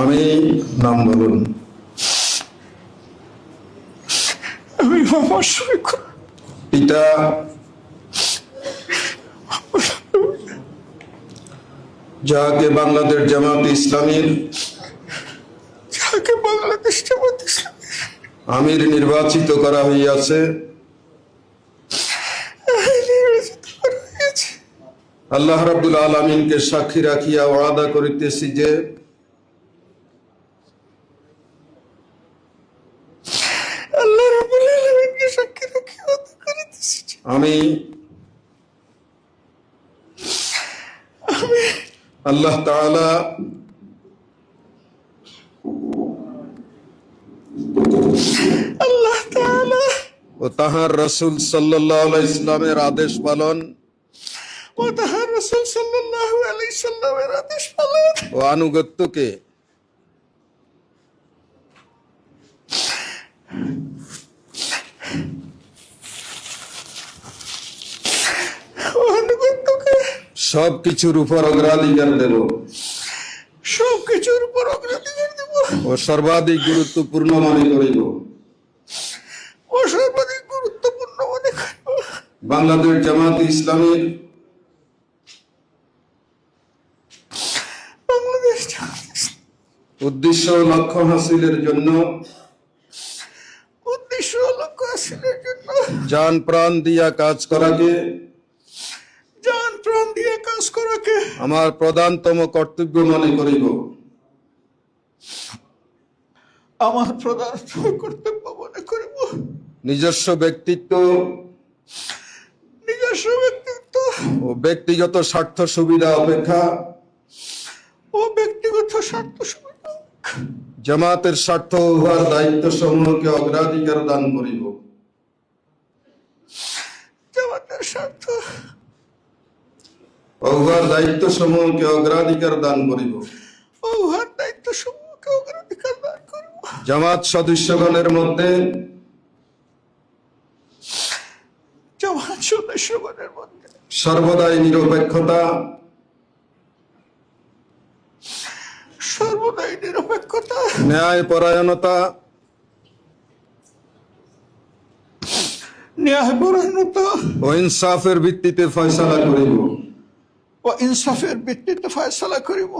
আমি নাম বলুন। আমি শফিকুর পিতা। যাকে বাংলাদেশ জামাত ইসলামীর। যাকে বাংলাদেশ জামাত ইসলামী আমির নির্বাচিত করা হইয়াছে নির্বাচিত করা হয়েছে আল্লাহ রাব্বুল আলমিনকে সাক্ষী রাখিয়া ওয়াদা করিতেছি যে আমি আল্লাহ তাআলা আল্লাহ তাআলা ও তাহার রসুল সাল্লাহ ইসলামের আদেশ পালন ও তাহার রাসূল সাল্লাল্লাহু আলাইহি সাল্লামের আদেশ পালন। ও আনুগত্যকে। সব কিছুর উপর অগ্রাধিকার দেব। সব কিছুর উপর অগ্রাধিকার দেব। ও সর্বাধিক গুরুত্বপূর্ণ মনে করিব। ও সর্বাধিক গুরুত্বপূর্ণ মনে করব। বাংলাদেশ জামাত ইসলামীর বাংলাদেশ জামাত ইসলামী উদ্দেশ্য লক্ষ্য হাসিলের জন্য। উদ্দেশ্য লক্ষ্য হাসিলের জন্য। যান প্রাণ দিয়া কাজ করাকে। জান প্রাণ দিয়ে কাজ করাকে। আমার প্রধানতম কর্তব্য মনে করিব। আমার প্রধান কর্তব্য মনে করিব। নিজস্ব ব্যক্তিত্ব। নিজস্ব ব্যক্তিত্ব। ও ব্যক্তিগত স্বার্থ সুবিধা অপেক্ষা। ও ব্যক্তিগত স্বার্থ সুবিধা জামাতের স্বার্থ উহার দায়িত্ব সমূহকে অগ্রাধিকার দান করিব। জামাতের স্বার্থ। উহার দায়িত্ব সমূহকে অগ্রাধিকার দান করিব। উহার দায়িত্ব সমূহকে অগ্রাধিকার দান করিব। জামাত সদস্যগণের মধ্যে জামাত সদস্যগণের মধ্যে সর্বদাই নিরপেক্ষতা সর্বদাই নিরপেক্ষতা ন্যায় পরায়ণতা ন্যায়পরায়ণতা। ও ইনসাফের ভিত্তিতে ফয়সালা করিব। ও ইনসাফের ভিত্তিতে ফয়সলা করিব।